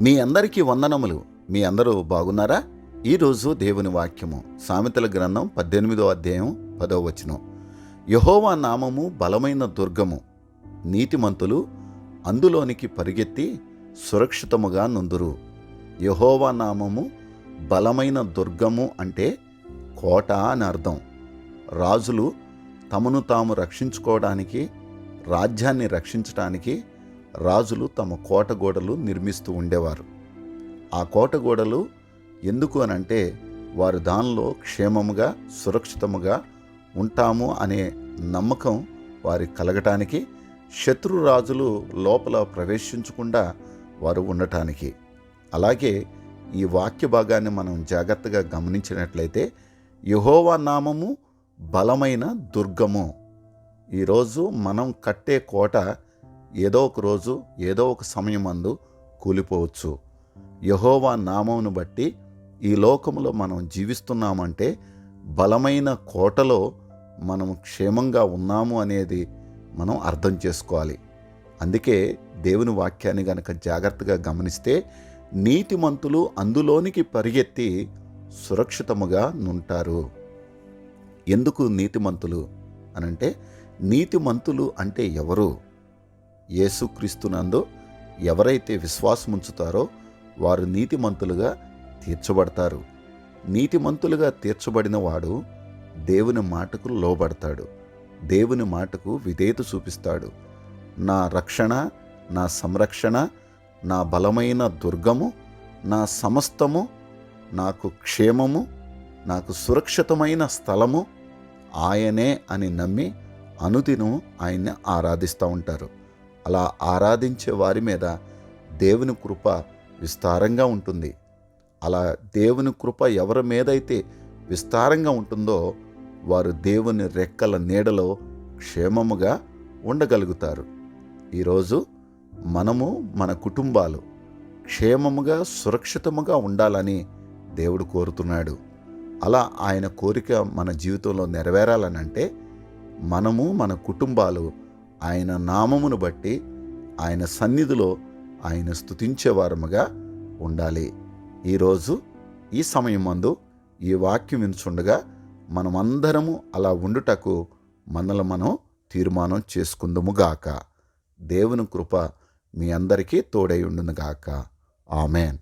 మీ అందరికీ వందనములు. మీ అందరూ బాగున్నారా? ఈరోజు దేవుని వాక్యము. సామెతల గ్రంథం పద్దెనిమిదో అధ్యాయం పదో వచనం. యహోవా నామము బలమైన దుర్గము. నీతిమంతులు అందులోనికి పరిగెత్తి సురక్షితముగా నుందురు. యహోవా నామము బలమైన దుర్గము అంటే కోట అని అర్థం. రాజులు తమను తాము రక్షించుకోవడానికి రాజ్యాన్ని రక్షించటానికి రాజులు తమ కోటగోడలు నిర్మిస్తూ ఉండేవారు. ఆ కోటగోడలు ఎందుకు అనంటే వారు దానిలో క్షేమముగా సురక్షితముగా ఉంటాము అనే నమ్మకం వారి కలగటానికి శత్రురాజులు లోపల ప్రవేశించకుండా వారు ఉండటానికి. అలాగే ఈ వాక్య భాగాన్ని మనం జాగ్రత్తగా గమనించినట్లయితే యహోవా నామము బలమైన దుర్గము. ఈరోజు మనం కట్టే కోట ఏదో ఒక రోజు ఏదో ఒక సమయం అందు కూలిపోవచ్చు. యహోవా నామమును బట్టి ఈ లోకంలో మనం జీవిస్తున్నామంటే బలమైన కోటలో మనం క్షేమంగా ఉన్నాము అనేది మనం అర్థం చేసుకోవాలి. అందుకే దేవుని వాక్యాన్ని గనక జాగ్రత్తగా గమనిస్తే నీతిమంతులు అందులోనికి పరిగెత్తి సురక్షితముగా నుంటారు. ఎందుకు నీతిమంతులు? అనంటే నీతిమంతులు అంటే ఎవరు? యేసుక్రీస్తునందు ఎవరైతే విశ్వాసం ఉంచుతారో వారు నీతిమంతులుగా తీర్చబడతారు. నీతిమంతులుగా తీర్చబడిన వాడు దేవుని మాటకు లోబడతాడు. దేవుని మాటకు విధేయత చూపిస్తాడు. నా రక్షణ నా సంరక్షణ నా బలమైన దుర్గము నా సమస్తము నాకు క్షేమము నాకు సురక్షితమైన స్థలము ఆయనే అని నమ్మి అనుదినం ఆయన్ని ఆరాధిస్తూ ఉంటారు. అలా ఆరాధించే వారి మీద దేవుని కృప విస్తారంగా ఉంటుంది. అలా దేవుని కృప ఎవరి మీదైతే విస్తారంగా ఉంటుందో వారు దేవుని రెక్కల నీడలో క్షేమముగా ఉండగలుగుతారు. ఈరోజు మనము మన కుటుంబాలు క్షేమముగా సురక్షితముగా ఉండాలని దేవుడు కోరుతున్నాడు. అలా ఆయన కోరిక మన జీవితంలో నెరవేరాలనంటే మనము మన కుటుంబాలు ఆయన నామమును బట్టి ఆయన సన్నిధిలో ఆయన స్థుతించేవారముగా ఉండాలి. ఈరోజు ఈ సమయం మందు ఈ వాక్యం వినుచుండగా మనమందరము అలా ఉండుటకు మనల్ని మనం తీర్మానం చేసుకుందుముగాక దేవుని కృప మీ అందరికీ తోడై ఉండునుగాక ఆమెన్.